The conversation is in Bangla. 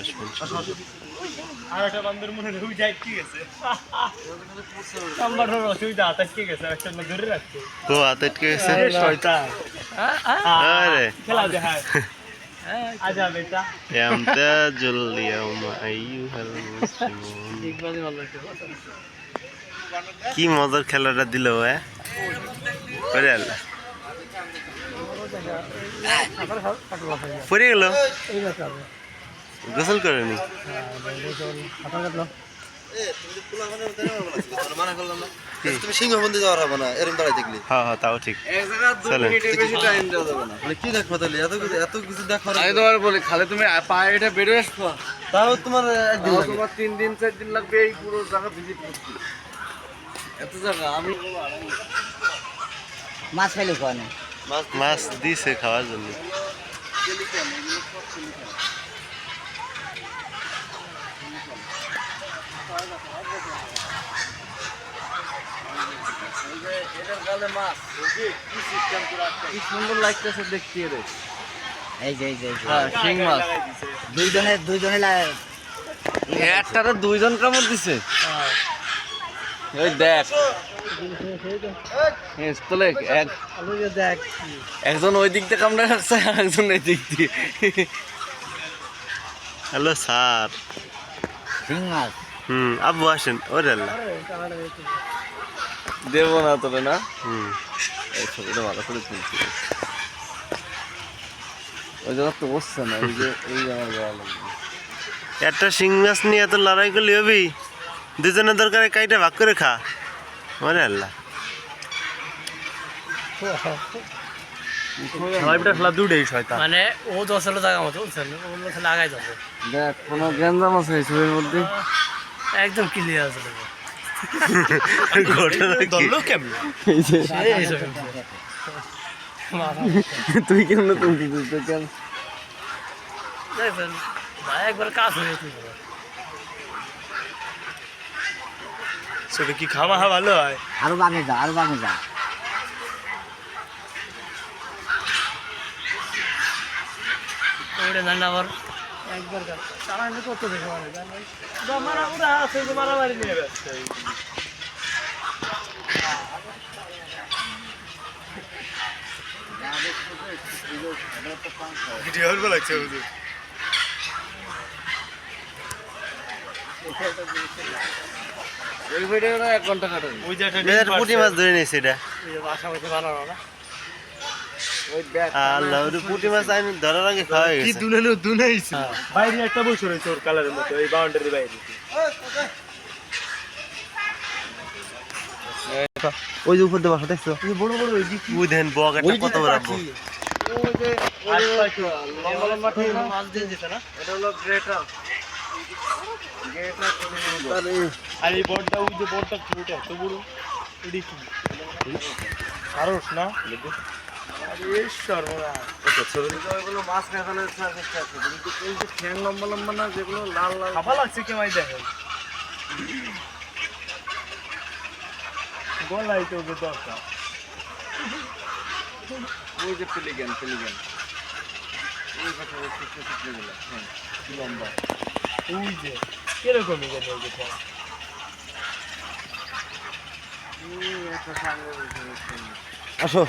আসবে আর একটা বান্দর মনে হয় যায় ঠিক আছে নাম্বার অসুবিধা ঠিক আছে একটা ধরে রাখছে। হাত আটকে গেছে? শয়তান। আরে। খেলা দেখায় আজা বেটা। ইয়ামতাজুল ইয়াউমা আইয়ুহাল মুসলিমুন। কি মজার খেলাটা দিল হ্যাঁ? ওরে আল্লাহ। পড়ে গেল? গোসল করেনি মানা করলাম না তুমি সিংহ মন্দির যাওয়ার হবে না দেখলি। হ্যাঁ হ্যাঁ তাও ঠিক। চলেন মানে কি দেখো তাহলে? এত কিছু এত কিছু দেখার আমি তোমার বলি খালে তুমি পায়ে এটা তাও তোমার একদিন তোমার তিন দিন চার দিন লাগবে এই পুরো জায়গা ভিজিট করতে। এত জায়গা আমি মাছ খাইলে খাওয়া নেই। মাছ দিছে খাওয়ার জন্য। কি সুন্দর লাগতেছে দেখতে রে। এই যে এই যে হ্যাঁ শিং মাছ। দুইজনে দুইজনে একটারে দুইজন কামড় দিছে? ওই দেখ। একজন ওই দিক দিয়ে কামড়ে রাখছে একজন এই দিক দিয়ে। Hello sir. শিং মাছ হুম আব্বু আসেন ওরে আল্লাহ। দেবো না তোরে না? হুম। এই ছবিটা ভালো করে তুলছি। ওই জায়গা তো বসছে না এই যে এই যাওয়া লাগবে। একটা শিং মাছ নিয়ে এত লড়াই করলি হবি? দুজনের দরকারে কাইটা ভাগ করে খা। ওরে আল্লাহ লাইভটা খেলা দুটেই শয়তান মানে ও জায়গা মতো বুঝছেন? অন্য যাবে। দেখ কোনো গ্যাঞ্জাম আছে এই ছবির মধ্যে? একদম ক্লিয়ার আছে। তুই কেমন দেখছেন ভাই একবার কাজ হয়ে তুই সেটা কি খাওয়া ভালো হয়? আরও বাগে যা আরও বাগে যা। ওইটা জানি না আবার। একবার চালানো কত দেখে মানে মারা ওরা আছে যে মারামারি নিয়ে ব্যস্ত। ভিডিও হল লাগছে বুঝি এই ভিডিও এক ঘণ্টা কাটে ওই যে পুঁটি মাছ ধরে নিয়েছে এটা। বানানো না? ওই দেখ আল্লাহ ওর পুঁটি মাছ আইন ধরার আগে খাওয়া হয়ে গেছে। দুনানো দুনাইছে বাইরে একটা বসে রয়েছে ওর কালারের মতো এই বাউন্ডারি বাইরে। ওই যে উপর বাসা দেখছ? বড় বড় ওই দিক। ওই দেন বক একটা কত বড় বক। ওই যে লম্বা লম্বা ঠিক মাছ দিয়ে দিতে না? এটা হলো গ্রেটার গ্রেটার আর এই বড়টা ওই যে বড়টা ছোট এত বড় এটি সারস না? গলাই তো দরকার। ওই যে পেলিগেন পেলিগেন ওই কথা ওই শুকনো শুকনো গুলো হ্যাঁ লম্বা। ওই যে কিরকমই জানি ওই রয়েছে, আসো।